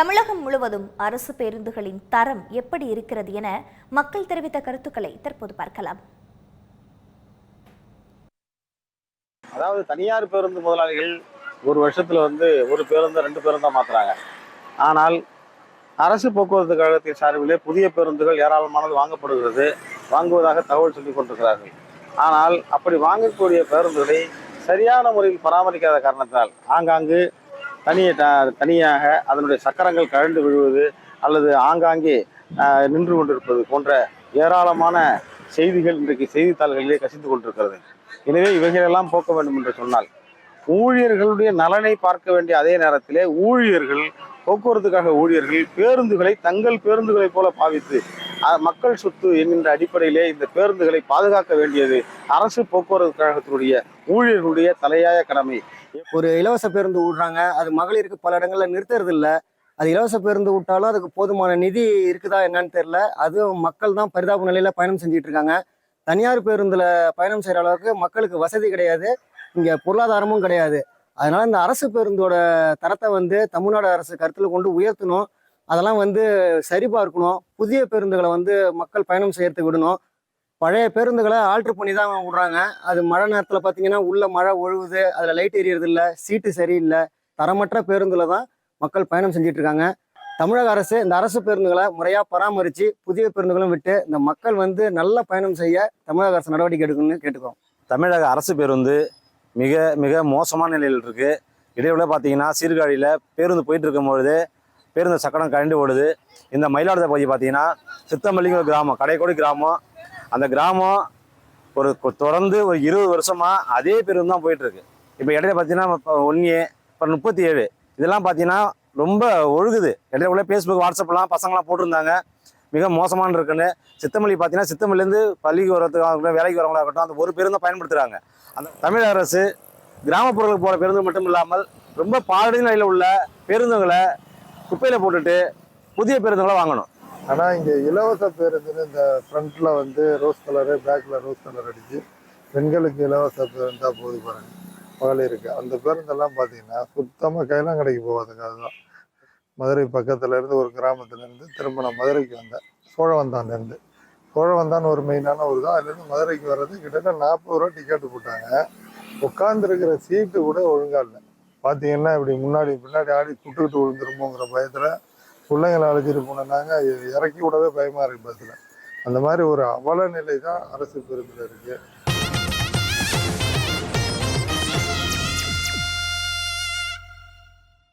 தமிழகம் முழுவதும் அரசு பேருந்துகளின் தரம் எப்படி இருக்கிறது என மக்கள் தெரிவித்த கருத்துக்களை தற்போது பார்க்கலாம். அதாவது தனியார் பேருந்து முதலாளிகள் ஒரு வருஷத்தில் வந்து ஒரு பேருந்து ரெண்டு பேருந்தா மாத்துறாங்க. ஆனால் அரசு போக்குவரத்து கழகத்தின் சார்பிலே புதிய பேருந்துகள் ஏராளமானது வாங்கப்படுகிறது. வாங்குவதாக தகவல் சொல்லிக் கொண்டிருக்கிறார்கள். ஆனால் அப்படி வாங்கக்கூடிய பேருந்துகளை சரியான முறையில் பராமரிக்காத காரணத்தால் ஆங்காங்கு தனியை த- தனியாக அதனுடைய சக்கரங்கள் கழண்டு விழுவது அல்லது ஆங்காங்கே நின்று கொண்டிருப்பது போன்ற ஏராளமான செய்திகள் இன்றைக்கு செய்தித்தாள்களிலே கசிந்து கொண்டிருக்கிறது. எனவே இவைகளெல்லாம் போக்க வேண்டும் என்று சொன்னால் ஊழியர்களுடைய நலனை பார்க்க வேண்டிய அதே நேரத்திலே ஊழியர்கள் போக்குவரத்துக்காக ஊழியர்கள் பேருந்துகளை தங்கள் பேருந்துகளைப் போல பாவித்து மக்கள் சொத்து என்கின்ற அடிப்படையிலே இந்த பேருந்துகளை பாதுகாக்க வேண்டியது அரசு போக்குவரத்து கழகத்தினுடைய ஊழியர்களுடைய தலையாய கடமை. ஒரு இலவச பேருந்து விடுறாங்க. அது மகளிருக்கு பல இடங்களில் நிறுத்துறது இல்லை அது இலவச பேருந்து விட்டாலும் அதுக்கு போதுமான நிதி இருக்குதா என்னன்னு தெரியல. அதுவும் மக்கள் தான் பரிதாப நிலையில் பயணம் செஞ்சுட்டு இருக்காங்க. தனியார் பேருந்தில் பயணம் செய்கிற அளவுக்கு மக்களுக்கு வசதி கிடையாது. இங்கே பொருளாதாரமும் கிடையாது. அதனால இந்த அரசு பேருந்தோட தரத்தை வந்து தமிழ்நாடு அரசு கருத்தில் கொண்டு உயர்த்தணும். அதெல்லாம் வந்து சரிபார்க்கணும் புதிய பேருந்துகளை வந்து மக்கள் பயணம் செய்யறதுக்கு விடணும். பழைய பேருந்துகளை ஆல்ட்ரு பண்ணி தான் விடுறாங்க. அது மழை நேரத்தில் பார்த்தீங்கன்னா உள்ள மழை ஒழுகுது அதில் லைட் எரியறது இல்லை சீட்டு சரியில்லை தரமற்ற பேருந்தில் தான் மக்கள் பயணம் செஞ்சுட்டு இருக்காங்க தமிழக அரசு இந்த அரசு பேருந்துகளை முறையாக பராமரித்து புதிய பேருந்துகளும் விட்டு இந்த மக்கள் வந்து நல்ல பயணம் செய்ய தமிழக அரசு நடவடிக்கை எடுக்கணும்னு கேட்டுக்கிறோம். தமிழக அரசு பேருந்து மிக மிக மோசமான நிலையில் இருக்குது இடையில பார்த்தீங்கன்னா சீர்காழியில் பேருந்து போயிட்டு இருக்கும்பொழுது பேருந்து சக்கரம் கரண்டு ஓடுது. இந்த மயிலாடுதுறை பகுதி பார்த்தீங்கன்னா சித்தமல்லிங்கிற கிராமம் கடைக்கோடி கிராமம் அந்த கிராமம் ஒரு தொடர்ந்து ஒரு இருபது வருஷமாக அதே பேருந்து தான் போயிட்டுருக்கு. இப்போ இடையில பார்த்தீங்கன்னா ஒன்று இப்போ முப்பத்தி ஏழு இதெல்லாம் பார்த்தீங்கன்னா ரொம்ப ஒழுகுது. இடையில உள்ள ஃபேஸ்புக் வாட்ஸ்அப்லாம் பசங்களாம் போட்டிருந்தாங்க. மிக மோசமான இருக்குன்னு. சித்தமல்லி பார்த்தீங்கன்னா சித்தமல்லிலேருந்து பள்ளிக்கு வரதுக்காக இருக்கட்டும் வேலைக்கு வரவங்களா இருக்கட்டும் அந்த ஒரு பேருந்து பயன்படுத்துகிறாங்க அந்த தமிழக அரசு கிராமப்புறங்களுக்கு போகிற பேருந்து மட்டும் இல்லாமல் ரொம்ப பாழடி நிலையில் உள்ள பேருந்துகளை குப்பையில் போட்டுட்டு புதிய பேருந்துகளை வாங்கணும். ஆனால் இங்கே இலவச பேருந்துன்னு இந்த ஃப்ரண்ட்டில் வந்து ரோஸ் கலரு பேக்கில் ரோஸ் கலர் அடிச்சு பெண்களுக்கு இலவச பேருந்தாக போது பாருங்க. மகளிருக்கு அந்த பேருந்தெல்லாம் பார்த்தீங்கன்னா சுத்தமாக கையெல்லாம் கைலாங்கடைக்கு போகாதுங்க அதுதான். மதுரை பக்கத்துலேருந்து ஒரு கிராமத்துலேருந்து திரும்ப நான் மதுரைக்கு வந்தேன் சோழவந்தான்லேருந்து. சோழவந்தான்னு சோழவந்தான் ஒரு மெயினான ஊர் தான். அதுலேருந்து மதுரைக்கு வர்றது கிட்டத்தட்ட நாற்பது ரூபா டிக்கெட் போட்டாங்க. உட்காந்துருக்கிற சீட்டு கூட ஒழுங்காக இல்லை. பார்த்தீங்கன்னா இப்படி முன்னாடி பின்னாடி ஆடி சுட்டுக்கிட்டு விழுந்துருமோங்கிற பயத்தில் பிள்ளைங்களை அழைச்சிட்டு போனோம்னாங்க இறக்கி விடவே பயமா இருக்கு பஸ்ல. அந்த மாதிரி ஒரு அவல நிலை தான் அரசு பெருமையில இருக்கு.